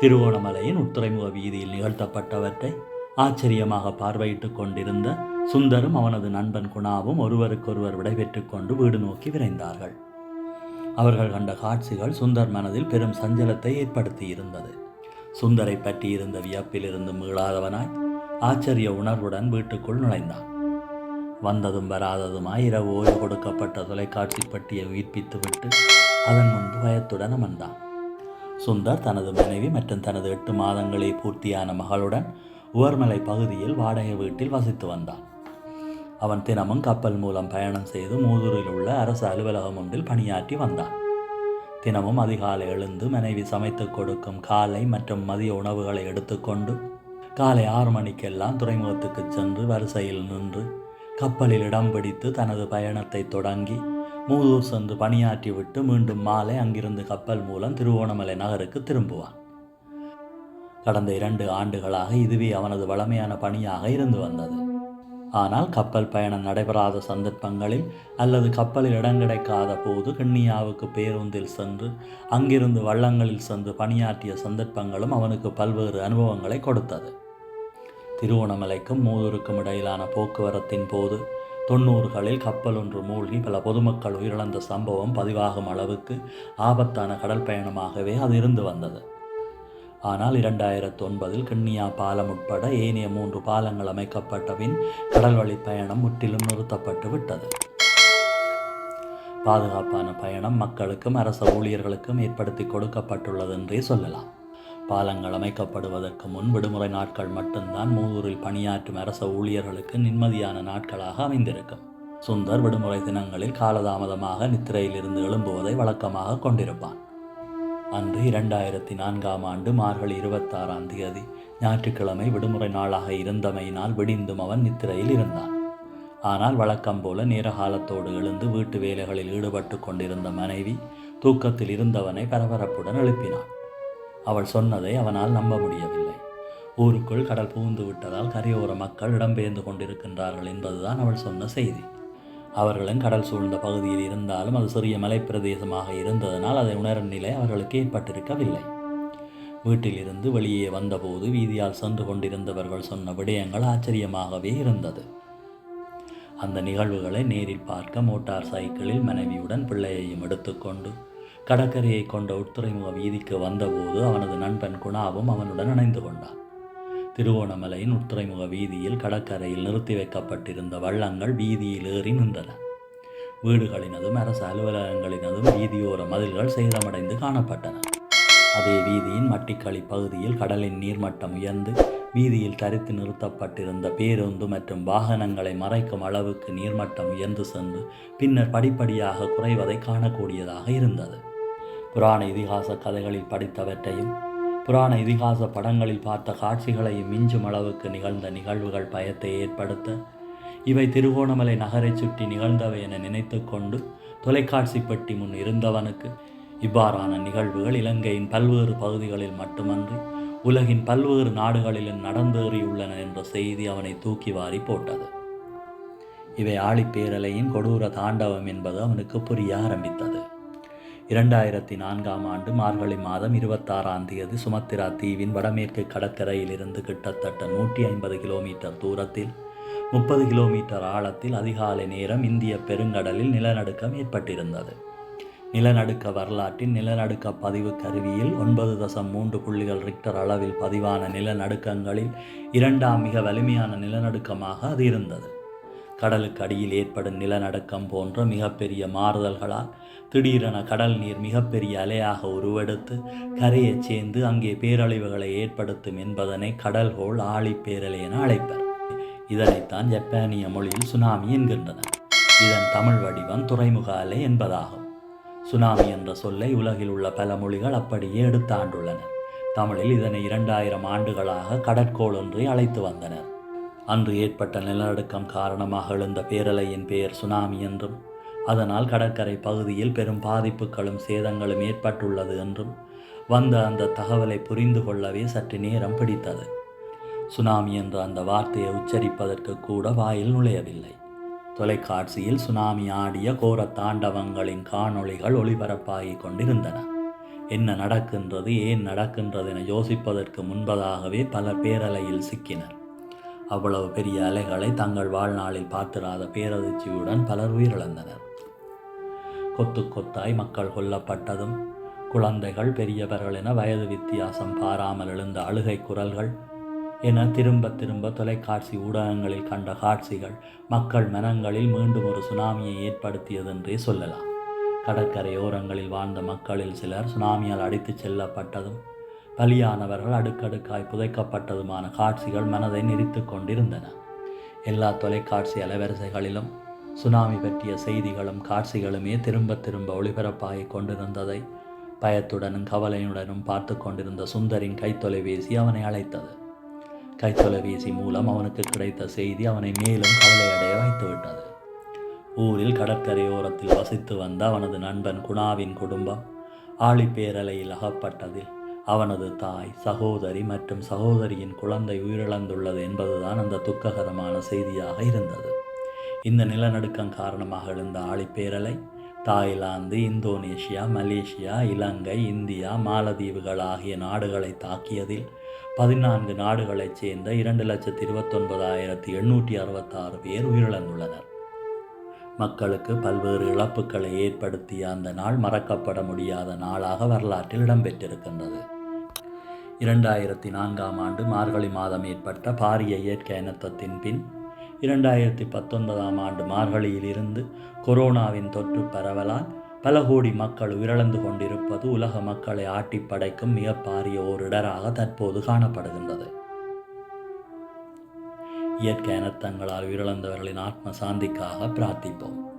திருவோணமலையின் உட்துறைமுக வீதியில் நிகழ்த்தப்பட்டவற்றை ஆச்சரியமாக பார்வையிட்டுக் கொண்டிருந்த சுந்தரும் அவனது நண்பன் குணாவும் ஒருவருக்கொருவர் விடைபெற்றுக் கொண்டு வீடு நோக்கி விரைந்தார்கள். அவர்கள் கண்ட காட்சிகள் சுந்தர் மனதில் பெரும் சஞ்சலத்தை ஏற்படுத்தி இருந்தது சுந்தரை பற்றி இருந்த வியப்பிலிருந்து மீளாதவனாய் ஆச்சரிய உணர்வுடன் வீட்டுக்குள் நுழைந்தான். வந்ததும் வராததுமாய் இரவு ஓய்வு கொடுக்கப்பட்ட தொலைக்காட்சி பட்டியை உயிர்ப்பித்துவிட்டு அதன் முன்பு பயத்துடன் அமர்ந்தான். சுந்தர் தனது மனைவி மற்றும் தனது எட்டு மாதங்களை பூர்த்தியான மகளுடன் உவர்மலை பகுதியில் வாடகை வீட்டில் வசித்து வந்தான். அவன் தினமும் கப்பல் மூலம் பயணம் செய்து மூதூரில் உள்ள அரசு அலுவலகம் ஒன்றில் பணியாற்றி வந்தான். தினமும் அதிகாலை எழுந்து மனைவி சமைத்துக் கொடுக்கும் காலை மற்றும் மதிய உணவுகளை எடுத்துக்கொண்டு காலை ஆறு மணிக்கெல்லாம் துறைமுகத்துக்கு சென்று வரிசையில் நின்று கப்பலில் இடம் பிடித்து தனது பயணத்தை தொடங்கி மூதூர் சென்று பணியாற்றிவிட்டு மீண்டும் மாலை அங்கிருந்து கப்பல் மூலம் திருவோணமலை நகருக்கு திரும்புவான். கடந்த இரண்டு ஆண்டுகளாக இதுவே அவனது வளமையான பணியாக இருந்து வந்தது. ஆனால் கப்பல் பயணம் நடைபெறாத சந்தர்ப்பங்களில் அல்லது கப்பலில் இடம் கிடைக்காத போது கிண்ணியாவுக்கு பேருந்தில் சென்று அங்கிருந்து வள்ளங்களில் சென்று பணியாற்றிய சந்தர்ப்பங்களும் அவனுக்கு பல்வேறு அனுபவங்களை கொடுத்தது. திருவோணமலைக்கும் மூதூருக்கும் இடையிலான போக்குவரத்தின் போது தொண்ணூறுகளில் கப்பல் ஒன்று மூழ்கி பல பொதுமக்கள் உயிரிழந்த சம்பவம் பதிவாகும் அளவுக்கு ஆபத்தான கடல் பயணமாகவே அது இருந்து வந்தது. ஆனால் இரண்டாயிரத்து ஒன்பதில் கிண்ணியா பாலம் உட்பட ஏனைய மூன்று பாலங்கள் அமைக்கப்பட்ட பின் கடல் வழி பயணம் முற்றிலும் நிறுத்தப்பட்டு விட்டது. பாதுகாப்பான பயணம் மக்களுக்கும் அரச ஊழியர்களுக்கும் ஏற்படுத்தி கொடுக்கப்பட்டுள்ளது என்றே சொல்லலாம். பாலங்கள் அமைக்கப்படுவதற்கு முன் விடுமுறை நாட்கள் மட்டும்தான் மூதூரில் பணியாற்றும் அரச ஊழியர்களுக்கு நிம்மதியான நாட்களாக அமைந்திருக்கும். சுந்தர் விடுமுறை தினங்களில் காலதாமதமாக நித்திரையிலிருந்து எழும்புவதை வழக்கமாக கொண்டிருப்பான். அன்று இரண்டாயிரத்தி நான்காம் ஆண்டு மார்கழி இருபத்தாறாம் தேதி ஞாயிற்றுக்கிழமை விடுமுறை நாளாக இருந்தமையினால் விடிந்தும் அவன் நித்திரையில் இருந்தான். ஆனால் வழக்கம் போல நேரகாலத்தோடு எழுந்து வீட்டு வேலைகளில் ஈடுபட்டு கொண்டிருந்த மனைவி தூக்கத்தில் இருந்தவனை பரபரப்புடன் எழுப்பினான் அவள் சொன்னதை அவனால் நம்ப முடியவில்லை. ஊருக்குள் கடல் புகுந்து விட்டதால் கரையோர மக்கள் இடம்பெயர்ந்து கொண்டிருக்கின்றார்கள் என்பதுதான் அவள் சொன்ன செய்தி. அவர்களும் கடல் சூழ்ந்த பகுதியில் இருந்தாலும் அது சிறிய மலைப்பிரதேசமாக இருந்ததனால் அதை உணரும் நிலை அவர்களுக்கு ஏற்பட்டிருக்கவில்லை. வீட்டிலிருந்து வெளியே வந்தபோது வீதியால் சென்று கொண்டிருந்தவர்கள் சொன்ன விடயங்கள் ஆச்சரியமாகவே இருந்தது. அந்த நிகழ்வுகளை நேரில் பார்க்க மோட்டார் சைக்கிளில் மனைவியுடன் பிள்ளையையும் எடுத்துக்கொண்டு கடற்கரையை கொண்ட உட்துறைமுக வீதிக்கு வந்தபோது அவனது நண்பன் குணாவும் அவனுடன் இணைந்து கொண்டான். திருவோணமலையின் உட்துறைமுக வீதியில் கடற்கரையில் நிறுத்தி வைக்கப்பட்டிருந்த வள்ளங்கள் வீதியில் ஏறி நின்றன. வீடுகளினதும் அரசு அலுவலகங்களினதும் வீதியோர மதில்கள் சேதமடைந்து காணப்பட்டன. அதே வீதியின் மட்டிக்களி பகுதியில் கடலின் நீர்மட்டம் உயர்ந்து வீதியில் தரித்து நிறுத்தப்பட்டிருந்த பேருந்து மற்றும் வாகனங்களை மறைக்கும் அளவுக்கு நீர்மட்டம் உயர்ந்து சென்று பின்னர் படிப்படியாக குறைவதை காணக்கூடியதாக இருந்தது. புராண இதிகாச கதைகளில் படித்தவற்றையும் புராண இதிகாச படங்களில் பார்த்த காட்சிகளையும் மிஞ்சும் அளவுக்கு நிகழ்ந்த நிகழ்வுகள் பயத்தை ஏற்படுத்த இவை திருகோணமலை நகரைச் சுற்றி நிகழ்ந்தவை என நினைத்து கொண்டு தொலைக்காட்சி பெட்டி முன் இருந்தவனுக்கு இவ்வாறான நிகழ்வுகள் இலங்கையின் பல்வேறு பகுதிகளில் மட்டுமன்றி உலகின் பல்வேறு நாடுகளிலும் நடந்தேறியுள்ளன என்ற செய்தி அவனை தூக்கி வாரி போட்டது. இவை ஆழிப்பேரலையின் கொடூர தாண்டவம் என்பது அவனுக்கு புரிய ஆரம்பித்தது. இரண்டாயிரத்தி நான்காம் ஆண்டு மார்கழி மாதம் இருபத்தாறாம் தேதி சுமத்திரா தீவின் வடமேற்கு கடற்கரையிலிருந்து கிட்டத்தட்ட நூற்றி ஐம்பது கிலோமீட்டர் தூரத்தில் முப்பது கிலோமீட்டர் ஆழத்தில் அதிகாலை நேரம் இந்திய பெருங்கடலில் நிலநடுக்கம் ஏற்பட்டிருந்தது. நிலநடுக்க வரலாற்றின் நிலநடுக்க பதிவு கருவியில் ஒன்பது தசம் மூன்று புள்ளிகள் ரிக்டர் அளவில் பதிவான நிலநடுக்கங்களில் இரண்டாம் மிக வலிமையான நிலநடுக்கமாக அது இருந்தது. கடலுக்கு அடியில் ஏற்படும் நிலநடுக்கம் போன்ற மிகப்பெரிய மாறுதல்களால் திடீரென கடல் நீர் மிகப்பெரிய அலையாக உருவெடுத்து கரையைச் சேர்ந்து அங்கே பேரழிவுகளை ஏற்படுத்தும் என்பதனை கடல்கோள் ஆழிப்பேரலை என அழைப்பர். இதனைத்தான் ஜப்பானிய மொழியில் சுனாமி என்கின்றனர். இதன் தமிழ் வடிவம் துறைமுக அலை என்பதாகும். சுனாமி என்ற சொல்லை உலகில் உள்ள பல மொழிகள் அப்படியே எடுத்தாண்டுள்ளனர். தமிழில் இதனை இரண்டாயிரம் ஆண்டுகளாக கடற்கோள் என்றே அழைத்து வந்தனர். அன்று ஏற்பட்ட நிலநடுக்கம் காரணமாக எழுந்த பேரலையின் பெயர் சுனாமி என்றும் அதனால் கடற்கரை பகுதியில் பெரும் பாதிப்புகளும் சேதங்களும் ஏற்பட்டுள்ளது என்றும் வந்த அந்த தகவலை புரிந்து கொள்ளவே சற்று நேரம் பிடித்தது. சுனாமி என்ற அந்த வார்த்தையை உச்சரிப்பதற்கு கூட வாயில் நுழையவில்லை. தொலைக்காட்சியில் சுனாமி ஆடிய கோர தாண்டவங்களின் காணொளிகள் ஒளிபரப்பாகிக் கொண்டிருந்தன. என்ன நடக்கின்றது ஏன் நடக்கின்றது என யோசிப்பதற்கு முன்பதாகவே பல பேரலையில் சிக்கினர். அவ்வளவு பெரிய அலைகளை தங்கள் வாழ்நாளில் பார்த்திராத பேரதிர்ச்சியுடன் பலர் உயிரிழந்தனர். கொத்து கொத்தாய் மக்கள் கொல்லப்பட்டதும் குழந்தைகள் பெரியவர்கள் என வயது வித்தியாசம் பாராமல் எழுந்த அழுகை குரல்கள் என திரும்ப திரும்ப தொலைக்காட்சி ஊடகங்களில் கண்ட காட்சிகள் மக்கள் மனங்களில் மீண்டும் ஒரு சுனாமியை ஏற்படுத்தியதென்றே சொல்லலாம். கடற்கரையோரங்களில் வாழ்ந்த மக்களில் சிலர் சுனாமியால் அடித்துச் செல்லப்பட்டதும் பலியானவர்கள் அடுக்கடுக்காய் புதைக்கப்பட்டதுமான காட்சிகள் மனதை நெறித்து கொண்டிருந்தன. எல்லா தொலைக்காட்சி அலைவரிசைகளிலும் சுனாமி பற்றிய செய்திகளும் காட்சிகளுமே திரும்ப திரும்ப ஒளிபரப்பாகிக் கொண்டிருந்ததை பயத்துடனும் கவலையுடனும் பார்த்து கொண்டிருந்த சுந்தரின் கைத்தொலைபேசி அவனை அழைத்தது. கைத்தொலைபேசி மூலம் அவனுக்கு கிடைத்த செய்தி அவனை மேலும் கவலையடைய வைத்துவிட்டது. ஊரில் கடற்கரையோரத்தில் வசித்து வந்த அவனது நண்பன் குணாவின் குடும்பம் ஆழிப்பேரலையில் அகப்பட்டதில் அவனது தாய் சகோதரி மற்றும் சகோதரியின் குழந்தை உயிரிழந்துள்ளது என்பதுதான் அந்த துக்ககரமான செய்தியாக இருந்தது. இந்த நிலநடுக்கம் காரணமாக எழுந்த ஆழிப்பேரலை Thailand Indonesia Malaysia Ilangai India மாலத்தீவுகள் ஆகிய நாடுகளை தாக்கியதில் பதினான்கு நாடுகளைச் சேர்ந்த இரண்டு லட்சத்தி இருபத்தொன்பதாயிரத்தி எண்ணூற்றி அறுபத்தாறு பேர் உயிரிழந்துள்ளனர். மக்களுக்கு பல்வேறு இழப்புகளை ஏற்படுத்திய அந்த நாள் மறக்கப்பட முடியாத நாளாக வரலாற்றில் இடம்பெற்றிருக்கின்றது. இரண்டாயிரத்தி நான்காம் ஆண்டு மார்கழி மாதம் ஏற்பட்ட பாரிய இயற்கை அனர்த்தத்தின் பின் இரண்டாயிரத்தி பத்தொன்பதாம் ஆண்டு மார்கழியில் இருந்து கொரோனாவின் தொற்று பரவலால் பல கோடி மக்கள் உயிரிழந்து கொண்டிருப்பது உலக மக்களை ஆட்டி படைக்கும் மிக பாரிய ஓரிடராக தற்போது காணப்படுகின்றது. இயற்கை அனர்த்தங்களால் உயிரிழந்தவர்களின் ஆத்ம சாந்திக்காக பிரார்த்திப்போம்.